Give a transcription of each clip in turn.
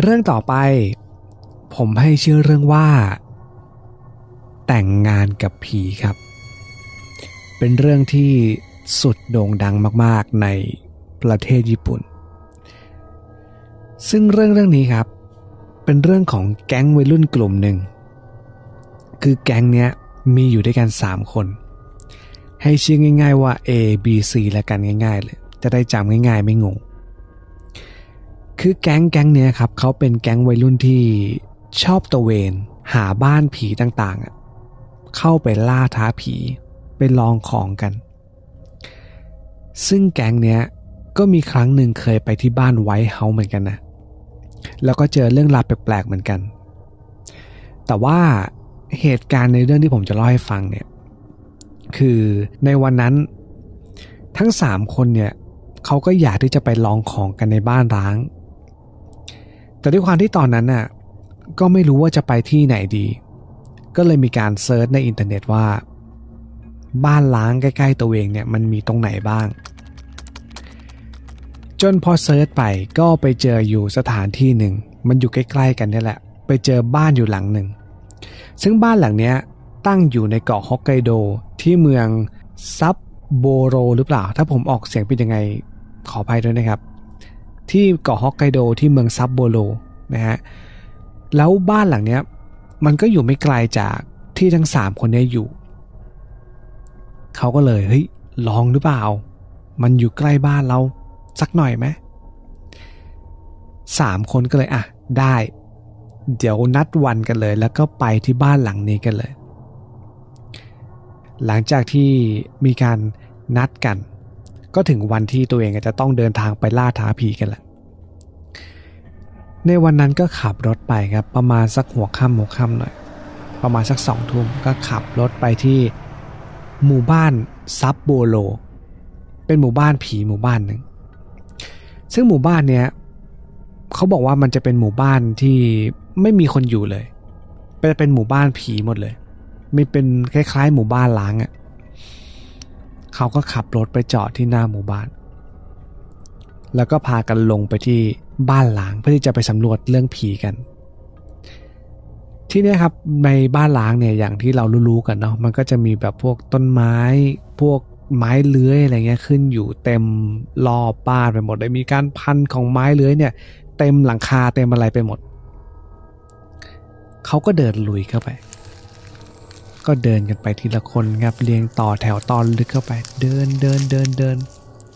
เรื่องต่อไป ผมให้ชื่อเรื่องว่า แต่งงานกับผีครับ เป็นเรื่องที่สุดโด่งดังมาก ๆ ในประเทศญี่ปุ่น ซึ่งเรื่องเรื่องนี้ครับ เป็นเรื่องของแก๊งวัยรุ่นกลุ่มหนึ่ง คือแก๊งเนี้ยมีอยู่ด้วยกัน 3 คน ให้ชื่อง่าย ๆ ว่า A B C แล้วกันง่าย ๆ เลย จะได้จำง่าย ๆ ไม่งง คือแก๊งแก๊งเนี้ยครับเขาเป็นแก๊งวัยรุ่นที่ชอบตะเวน หาบ้านผีต่างๆ เข้าไปล่าท้าผีไปลองของกัน ซึ่งแก๊งเนี้ยก็มีครั้งหนึ่งเคยไปที่บ้านไวท์เฮาส์เหมือนกันนะ แล้วก็เจอเรื่องราวแปลกๆเหมือนกัน แต่ว่าเหตุการณ์ในเรื่องที่ผมจะเล่าให้ฟังเนี่ย คือในวันนั้นทั้งสามคนเนี่ยเขาก็อยากที่จะไปลองของกันในบ้านร้าง แต่ด้วยความที่ตอนนั้นน่ะก็ไม่รู้ว่าจะไปที่ไหนดี ก็เลยมีการเซิร์ชในอินเทอร์เน็ตว่า บ้านล้างใกล้ ๆ ตัวเองเนี่ยมันมีตรงไหนบ้าง จนพอเซิร์ชไปก็ไปเจออยู่สถานที่หนึ่ง มันอยู่ใกล้ๆกันนี่แหละ ไปเจอบ้านอยู่หลังหนึ่ง ซึ่งบ้านหลังเนี้ยตั้งอยู่ในเกาะฮอกไกโดที่เมืองซับโบโรหรือเปล่า ถ้าผมออกเสียงเป็นยังไงขออภัยด้วยนะครับ ที่เกาะฮอกไกโดที่เมืองซับโบโรนะฮะแล้วบ้านหลังเนี้ยมันก็อยู่ไม่ไกลจากที่ทั้งสามคนนี้อยู่ เขาก็เลยเฮ้ยลองหรือเปล่า มันอยู่ใกล้บ้านเราสักหน่อยไหมสามคนก็เลยอะได้ เดี๋ยวนัดวันกันเลย แล้วก็ไปที่บ้านหลังนี้กันเลย หลังจากที่มีการนัดกัน ก็ถึงวันที่ตัวเองจะต้องเดินทางไปล่าท้าผีกันแหละในวันนั้นก็ขับรถไปครับประมาณสักหัวค่ำหัวค่ำหน่อย ประมาณสักสองทุ่มก็ขับรถไปที่หมู่บ้านซับโบโล เป็นหมู่บ้านผีหมู่บ้านหนึ่งซึ่งหมู่บ้านเนี้ยเขาบอกว่ามันจะเป็นหมู่บ้านที่ไม่มีคนอยู่เลยเป็นเป็นหมู่บ้านผีหมดเลย ไม่เป็นคล้ายๆ หมู่บ้านล้างอะ่ะ เขาก็ขับรถไปจอดที่หน้าหมู่บ้าน แล้วก็พากันลงไปที่บ้านหล้างเพื่อที่จะไปสำรวจเรื่องผีกัน ที่นี่ครับในบ้านหล้างเนี่ยอย่างที่เรารู้ๆกันเนาะมันก็จะมีแบบพวกต้นไม้พวกไม้เลื้อยอะไรเงี้ยขึ้นอยู่เต็มรอบบ้านไปหมดเลยมีการพันของไม้เลื้อยเนี่ย เต็มหลังคาเต็มอะไรไปหมด เขาก็เดินลุยเข้าไป ก็เดินกันไปทีละคนครับเรียงต่อแถวตอนลึกเข้าไป เดินเดินเดินเดิน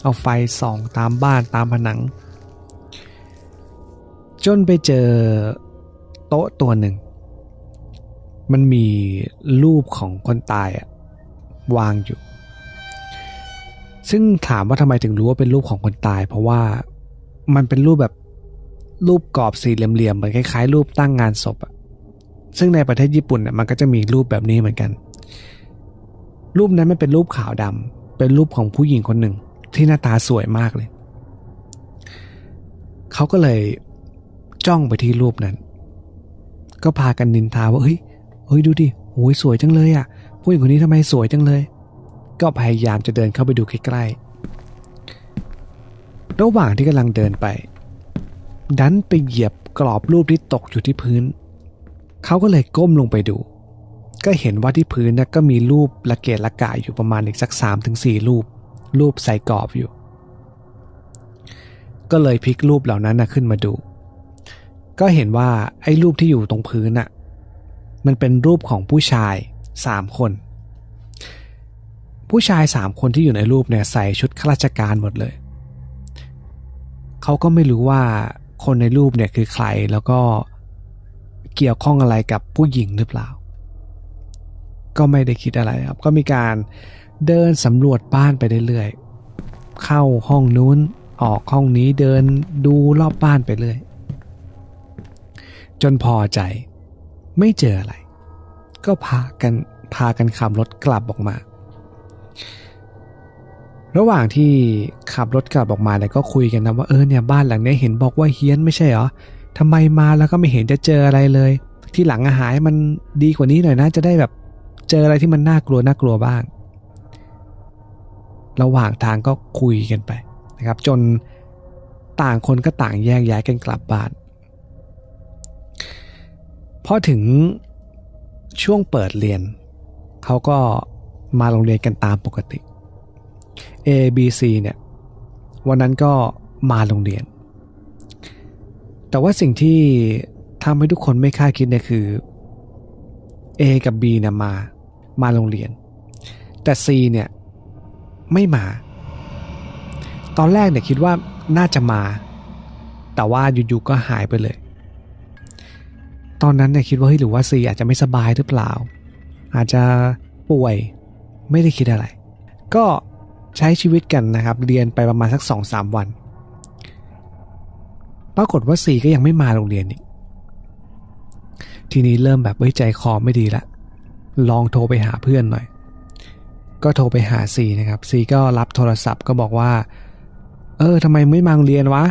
เอาไฟส่องตามบ้านตามผนัง จนไปเจอโต๊ะตัวหนึ่ง มันมีรูปของคนตายอะวางอยู่ ซึ่งถามว่าทำไมถึงรู้ว่าเป็นรูปของคนตาย เพราะว่ามันเป็นรูปแบบรูปกรอบสี่เหลี่ยมๆเหมือนคล้ายๆ รูปตั้งงานศพอะ ซึ่งในประเทศญี่ปุ่นเนี่ยมันก็จะมีรูปแบบนี้เหมือนกัน รูปนั้นมันเป็นรูปขาวดำเป็นรูปของผู้หญิงคนหนึ่ง ที่หน้าตาสวยมากเลย เขาก็เลยจ้องไปที่รูปนั้น ก็พากันนินทาว่าเฮ้ยเฮ้ยดูดิโอ้ยสวยจังเลยอะ่ะ ผู้หญิงคนนี้ทำไมสวยจังเลย ก็พยายามจะเดินเข้าไปดูใกล้ๆ ระหว่างที่กำลังเดินไปดันไปเหยียบกรอบรูปที่ตกอยู่ที่พื้น เขาก็เลยก้มลงไปดู ก็เห็นว่าที่พื้นนะก็มีรูปละเกะละกะอยู่ประมาณอีกสักสามถึงสี่รูป รูปใส่กรอบอยู่ ก็เลยพลิกรูปเหล่านั้นนะขึ้นมาดู ก็เห็นว่าไอ้รูปที่อยู่ตรงพื้นน่ะ มันเป็นรูปของผู้ชายสามคน ผู้ชายสามคนที่อยู่ในรูปเนี่ยใส่ชุดข้าราชการหมดเลย เขาก็ไม่รู้ว่าคนในรูปเนี่ยคือใครแล้วก็ เกี่ยวข้องอะไรกับผู้หญิงหรือเปล่า ก็ไม่ได้คิดอะไรครับ ก็มีการเดินสำรวจบ้านไปเรื่อยๆเข้าห้องนู้นออกห้องนี้เดินดูรอบบ้านไปเรื่อยจนพอใจไม่เจออะไร ก็พากันพากันขับรถกลับออกมา ระหว่างที่ขับรถกลับออกมาเนี่ยก็คุยกันนะว่าเออเนี่ยบ้านหลังนี้เห็นบอกว่าเฮี้ยนไม่ใช่เหรอ ทำไมมาแล้วก็ไม่เห็นจะเจออะไรเลย ที่หลังอาหารมันดีกว่านี้หน่อยนะ จะได้แบบเจออะไรที่มันน่ากลัวน่ากลัวบ้าง ระหว่างทางก็คุยกันไปนะครับ จนต่างคนก็ต่างแยกย้ายกันกลับบ้านพอถึงช่วงเปิดเรียน เขาก็มาโรงเรียนกันตามปกติ A B C เนี่ย วันนั้นก็มาโรงเรียน แต่ว่าสิ่งที่ทำให้ทุกคนไม่คาดคิดเนี่ยคือ A กับ B เนี่ยมา มาโรงเรียน แต่ C เนี่ยไม่มา ตอนแรกเนี่ยคิดว่าน่าจะมา แต่ว่าอยู่ๆก็หายไปเลย ตอนนั้นเนี่ยคิดว่าเฮ้ยหรือว่า C อาจจะไม่สบายหรือเปล่า อาจจะป่วยไม่ได้คิดอะไร ก็ใช้ชีวิตกันนะครับ เรียนไปประมาณสักสองสามวัน ปรากฏว่า C ก็ยังไม่มาโรงเรียนอีกทีนี้เริ่มแบบไว้ใจคอไม่ดีละ ลองโทรไปหาเพื่อนหน่อย ก็โทรไปหาซีนะครับซีก็รับโทรศัพท์ก็บอกว่า เออทำไมไม่มาโรงเรียนวะ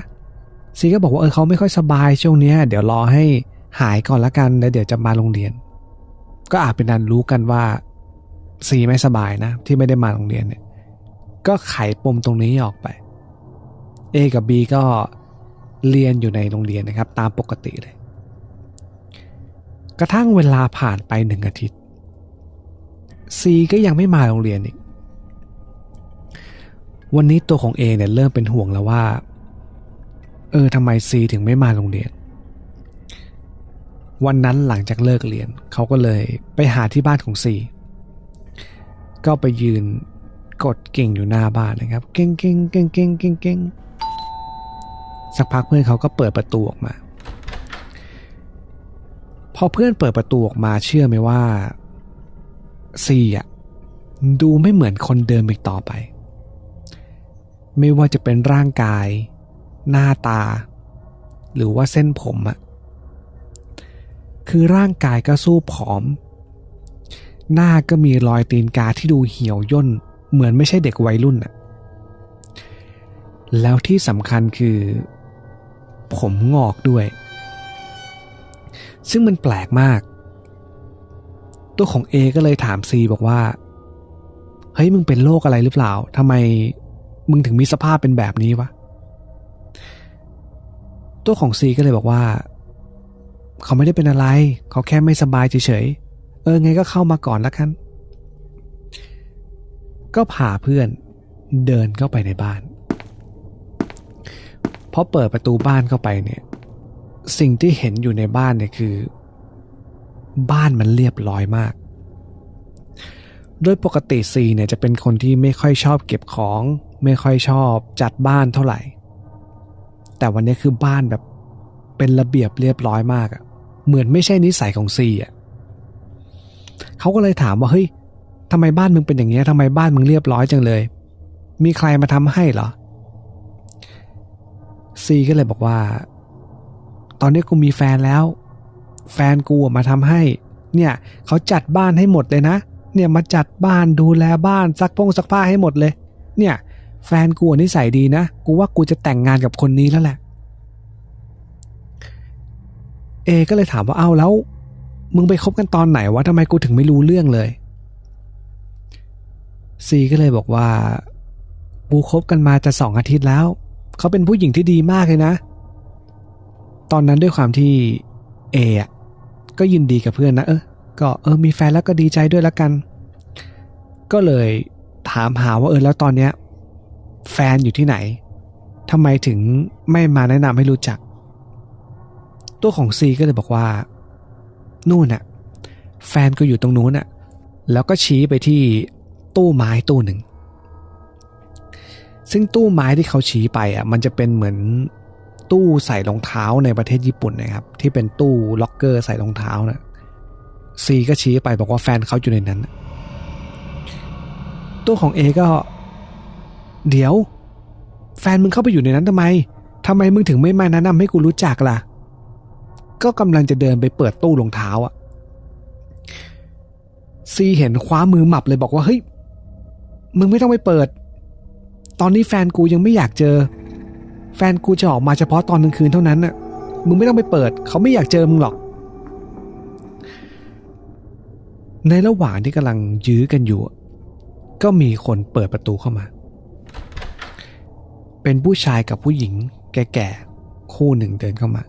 ซีก็บอกว่าเออเขาไม่ค่อยสบายช่วงเนี้ย เดี๋ยวรอให้หายก่อนละกันแล้วเดี๋ยวจะมาโรงเรียน ก็อาจเป็นนันรู้กันว่าซีไม่สบายนะ ที่ไม่ได้มาโรงเรียนเนี่ย ก็ไขปมตรงนี้ออกไป A กับ B ก็ เรียนอยู่ในโรงเรียนนะครับ ตามปกติเลย กระทั่งเวลาผ่านไปหนึ่งอาทิตย์ C ก็ยังไม่มาโรงเรียนอีก วันนี้ตัวของ A เนี่ยเริ่มเป็นห่วงแล้วว่า เออทำไม C ถึงไม่มาโรงเรียน วันนั้นหลังจากเลิกเรียนเขาก็เลยไปหาที่บ้านของ C ก็ไปยืนกดกิ่งอยู่หน้าบ้านนะครับ เก่งเก่งเก่งเก่งเก่งเก่ง สักพักเพื่อนเขาก็เปิดประตูออกมา พอเพื่อนเปิดประตูออกมาเชื่อไหมว่าซีอะดูไม่เหมือนคนเดิมอีกต่อไป ไม่ว่าจะเป็นร่างกาย หน้าตา หรือว่าเส้นผมอะคือร่างกายก็สู้ผอม หน้าก็มีรอยตีนกาที่ดูเหี่ยวย่น เหมือนไม่ใช่เด็กวัยรุ่นอะแล้วที่สำคัญคือ ผมงอกด้วย ซึ่งมันแปลกมาก ตัวของ A ก็เลยถาม C บอกว่า เฮ้ยมึงเป็นโรคอะไรหรือเปล่าทำไมมึงถึงมีสภาพเป็นแบบนี้วะ ตัวของ C ก็เลยบอกว่า เขาไม่ได้เป็นอะไร เขาแค่ไม่สบายเฉยๆ เออไงก็เข้ามาก่อนละกัน ก็พาเพื่อนเดินเข้าไปในบ้าน อเปิดประตูบ้านเข้าไปเนี่ย สิ่งที่เห็นอยู่ในบ้านเนี่ยคือ บ้านมันเรียบร้อยมาก โดยปกติซีเนี่ยจะเป็นคนที่ไม่ค่อยชอบเก็บของ ไม่ค่อยชอบจัดบ้านเท่าไหร่ แต่วันนี้คือบ้านแบบเป็นระเบียบเรียบร้อยมากอะเหมือนไม่ใช่นิสัยของซีอะเขาก็เลยถามว่าเฮ้ยทำไมบ้านมึงเป็นอย่างเงี้ทำไมบ้านมึงเรียบร้อยจังเลย มีใครมาทำให้เหรอ ซีก็เลยบอกว่า ตอนนี้กูมีแฟนแล้ว แฟนกูมาทำให้ เนี่ยเขาจัดบ้านให้หมดเลยนะ เนี่ยมาจัดบ้านดูแลบ้านซักพงซักผ้าให้หมดเลย เนี่ย แฟนกูนิสัยดีนะ กูว่ากูจะแต่งงานกับคนนี้แล้วแหละ เอก็เลยถามว่าเอ้าแล้ว มึงไปคบกันตอนไหนวะทำไมกูถึงไม่รู้เรื่องเลยซีก็เลยบอกว่า กูคบกันมาจะสองอาทิตย์แล้ว เขาเป็นผู้หญิงที่ดีมากเลยนะ ตอนนั้นด้วยความที่เออะก็ยินดีกับเพื่อนนะเออก็เออมีแฟนแล้วก็ดีใจด้วยแล้วกัน ก็เลยถามหาว่าเออแล้วตอนเนี้ยแฟนอยู่ที่ไหนทำไมถึงไม่มาแนะนำให้รู้จัก ตัวของซีก็เลยบอกว่า นู่นน่ะ แฟนก็อยู่ตรงนู้นน่ะ แล้วก็ชี้ไปที่ตู้ไม้ตู้หนึ่ง ซึ่งตู้ไม้ที่เขาชี้ไปอะมันจะเป็นเหมือนตู้ใส่รองเท้าในประเทศญี่ปุ่นนะครับ ที่เป็นตู้ล็อกเกอร์ใส่รองเท้านะซีก็ชี้ไปบอกว่าแฟนเขาอยู่ในนั้นตู้ของเอก็ เดี๋ยว แฟนมึงเข้าไปอยู่ในนั้นทำไมทำไมมึงถึงไม่มาแนะนำให้กูรู้จักล่ะ ก็กำลังจะเดินไปเปิดตู้รองเท้าอะซีเห็นคว้ามือหมับเลยบอกว่าเฮ้ยมึงไม่ต้องไปเปิด ตอนนี้แฟนกูยังไม่อยากเจอ แฟนกูจะออกมาเฉพาะตอนกลางคืนเท่านั้นน่ะ มึงไม่ต้องไปเปิด เขาไม่อยากเจอมึงหรอก ในระหว่างที่กำลังยื้อกันอยู่ ก็มีคนเปิดประตูเข้ามา เป็นผู้ชายกับผู้หญิง แก่ๆคู่หนึ่งเดินเข้ามา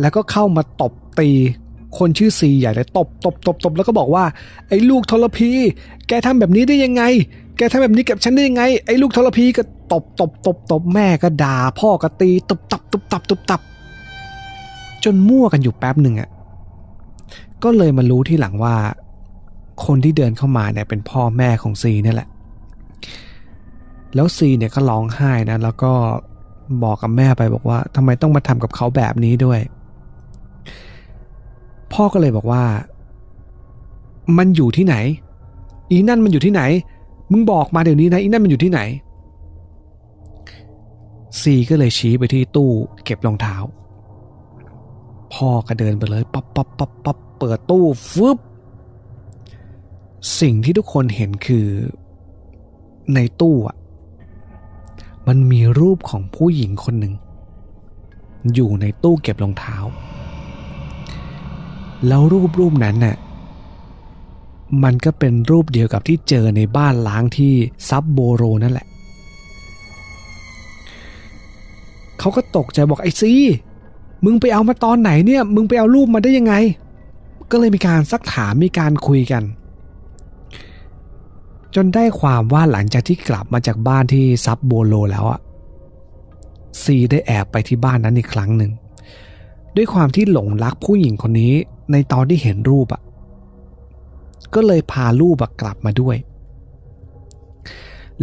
แล้วก็เข้ามาตบตี คนชื่อซีใหญ่เลยตบตบตบตบแล้วก็บอกว่า ไอ้ลูกทรพี แกทำแบบนี้ได้ยังไง แกทำแบบนี้กับฉันได้ยังไง ไอ้ลูกทรพีก็ตบตบตบตบแม่ก็ด่า พ่อก็ตีตบตับตบตับตบตับ จนมั่วกันอยู่แป๊บหนึ่งอะก็เลยมารู้ที่หลังว่า คนที่เดินเข้ามาเนี่ยเป็นพ่อแม่ของซีนี่แหละ แล้วซีเนี่ยก็ร้องไห้นะ แล้วก็บอกกับแม่ไปบอกว่าทำไมต้องมาทำกับเขาแบบนี้ด้วย พ่อก็เลยบอกว่า มันอยู่ที่ไหน อีนั่นมันอยู่ที่ไหน มึงบอกมาเดี๋ยวนี้นะอีนั่นมันอยู่ที่ไหนซีก็เลยชี้ไปที่ตู้เก็บรองเท้า พ่อก็เดินไปเลยปั๊บปั๊บปั๊บปั๊บเปิดตู้ฟึบสิ่งที่ทุกคนเห็นคือในตู้อะมันมีรูปของผู้หญิงคนหนึ่งอยู่ในตู้เก็บรองเท้า แล้วรูปรูปนั้นน่ะมันก็เป็นรูปเดียวกับที่เจอในบ้านล้างที่ซับโบโรนั่นแหละ เขาก็ตกใจบอกไอ้ซีมึงไปเอามาตอนไหนเนี่ย มึงไปเอารูปมาได้ยังไง ก็เลยมีการซักถามมีการคุยกัน จนได้ความว่าหลังจากที่กลับมาจากบ้านที่ซับโบโลแล้วอะซีได้แอบไปที่บ้านนั้นอีกครั้งหนึ่งด้วยความที่หลงรักผู้หญิงคนนี้ ในตอนที่เห็นรูปอะก็เลยพารูปกลับมาด้วย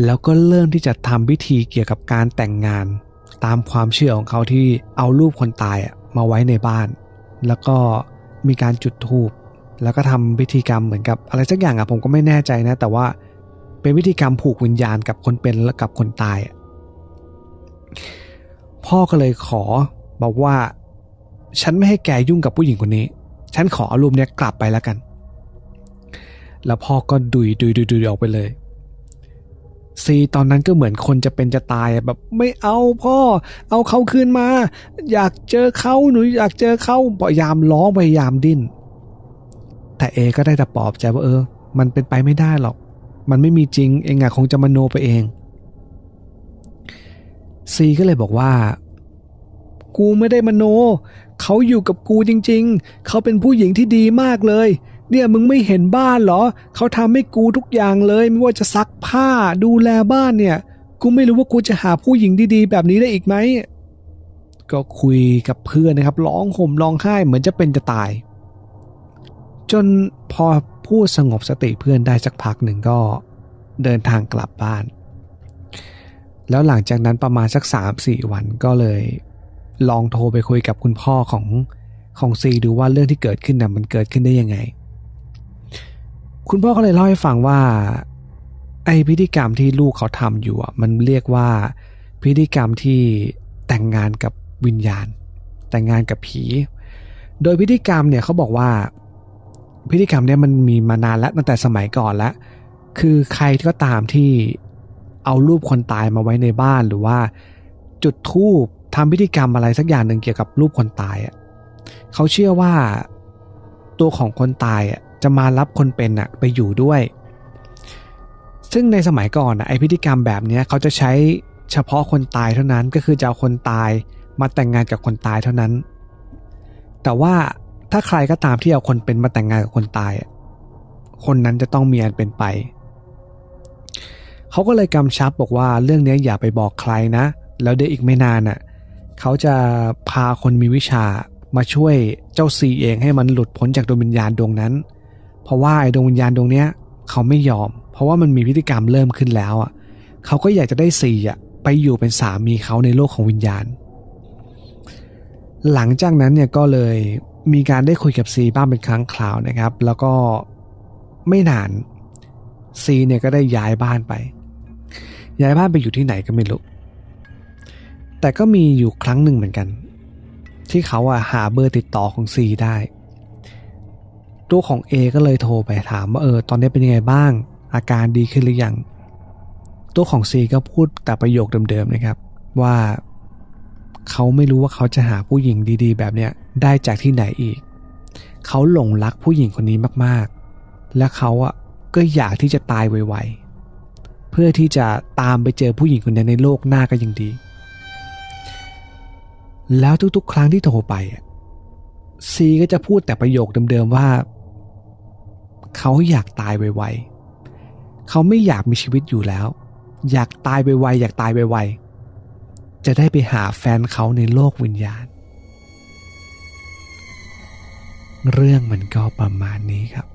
แล้วก็เริ่มที่จะทำพิธีเกี่ยวกับการแต่งงาน ตามความเชื่อของเขาที่เอารูปคนตายมาไว้ในบ้าน แล้วก็มีการจุดธูป แล้วก็ทำพิธีกรรมเหมือนกับอะไรสักอย่างอะผมก็ไม่แน่ใจนะ แต่ว่าเป็นพิธีกรรมผูกวิญญาณกับคนเป็นและกับคนตาย พ่อก็เลยขอบอกว่า ฉันไม่ให้แกยุ่งกับผู้หญิงคนนี้ ฉันขอเอารูปเนี้ยกลับไปแล้วกัน แล้วพ่อก็ดุยดุยดุยดุยออกไปเลย ซีตอนนั้นก็เหมือนคนจะเป็นจะตายแบบ ไม่เอาพ่อ เอาเขาคืนมา อยากเจอเขาหนูอยากเจอเขาพยายามร้องพยายามดิ้นแต่เอก็ได้แต่ปลอบใจว่าเออ มันเป็นไปไม่ได้หรอก มันไม่มีจริงเองอะคงจะมโนไปเองซีก็เลยบอกว่า กูไม่ได้มโน เขาอยู่กับกูจริงๆ เขาเป็นผู้หญิงที่ดีมากเลย เนี่ยมึงไม่เห็นบ้านเหรอ เขาทำให้กูทุกอย่างเลยไม่ว่าจะซักผ้าดูแลบ้านเนี่ย กูไม่รู้ว่ากูจะหาผู้หญิงดีๆ แบบนี้ได้อีกไหม ก็คุยกับเพื่อนนะครับ ร้องห่มร้องไห้เหมือนจะเป็นจะตาย จนพอพูดสงบสติเพื่อนได้สักพักหนึ่งก็เดินทางกลับบ้าน แล้วหลังจากนั้นประมาณสักสามสี่วันก็เลย ลองโทรไปคุยกับคุณพ่อของของซีดูว่าเรื่องที่เกิดขึ้นน่ะมันเกิดขึ้นได้ยังไง คุณพ่อก็เลยเล่าให้ฟังว่า ไอพิธีกรรมที่ลูกเขาทำอยู่อะมันเรียกว่าพิธีกรรมที่แต่งงานกับวิญญาณ แต่งงานกับผี โดยพิธีกรรมเนี่ยเขาบอกว่าพิธีกรรมเนี่ยมันมีมานานแล้วตั้งแต่สมัยก่อนแล้ว คือใครก็ตามที่เอารูปคนตายมาไว้ในบ้านหรือว่าจุดธูป ทำพิธีกรรมอะไรสักอย่างหนึ่งเกี่ยวกับรูปคนตายอะเขาเชื่อว่าตัวของคนตายอะจะมารับคนเป็นอะไปอยู่ด้วย ซึ่งในสมัยก่อนอะไอพิธีกรรมแบบเนี้ยเขาจะใช้เฉพาะคนตายเท่านั้นก็คือจะเอาคนตายมาแต่งงานกับคนตายเท่านั้น แต่ว่าถ้าใครก็ตามที่เอาคนเป็นมาแต่งงานกับคนตาย คนนั้นจะต้องมีอันเป็นไป เขาก็เลยกำชับบอกว่าเรื่องนี้อย่าไปบอกใครนะ แล้วเดี๋ยวอีกไม่นานน่ะ เขาจะพาคนมีวิชามาช่วยเจ้าซีเองให้มันหลุดพ้นจากดวงวิญญาณดวงนั้น เพราะว่าไอ้ดวงวิญญาณดวงเนี้ยเขาไม่ยอม เพราะว่ามันมีพิธีกรรมเริ่มขึ้นแล้วอะเขาก็อยากจะได้ซีอะไปอยู่เป็นสามีเขาในโลกของวิญญาณ หลังจากนั้นเนี่ยก็เลยมีการได้คุยกับซีบ้างเป็นครั้งคราวนะครับ แล้วก็ไม่นานซีเนี่ยก็ได้ย้ายบ้านไป ย้ายบ้านไปอยู่ที่ไหนก็ไม่รู้ แต่ก็มีอยู่ครั้งหนึ่งเหมือนกัน ที่เขาอะหาเบอร์ติดต่อของซีได้ตัวของ A ก็เลยโทรไปถามว่าเออตอนนี้เป็นยังไงบ้าง อาการดีขึ้นหรือยังตัวของ C ก็พูดแต่ประโยคเดิมๆนะครับ ว่าเขาไม่รู้ว่าเขาจะหาผู้หญิงดีๆ แบบเนี้ยได้จากที่ไหนอีก เขาหลงรักผู้หญิงคนนี้มากๆ และเขาอะก็อยากที่จะตายไวๆเพื่อที่จะตามไปเจอผู้หญิงคนนี้ในโลกหน้าก็ยังดี แล้วทุกๆ ครั้งที่โทรไปซีก็จะพูดแต่ประโยคเดิมๆว่า เขาอยากตายไวๆเขาไม่อยากมีชีวิตอยู่แล้ว อยากตายไวๆอยากตายไวๆจะได้ไปหาแฟนเขาในโลกวิญญาณ เรื่องมันก็ประมาณนี้ครับ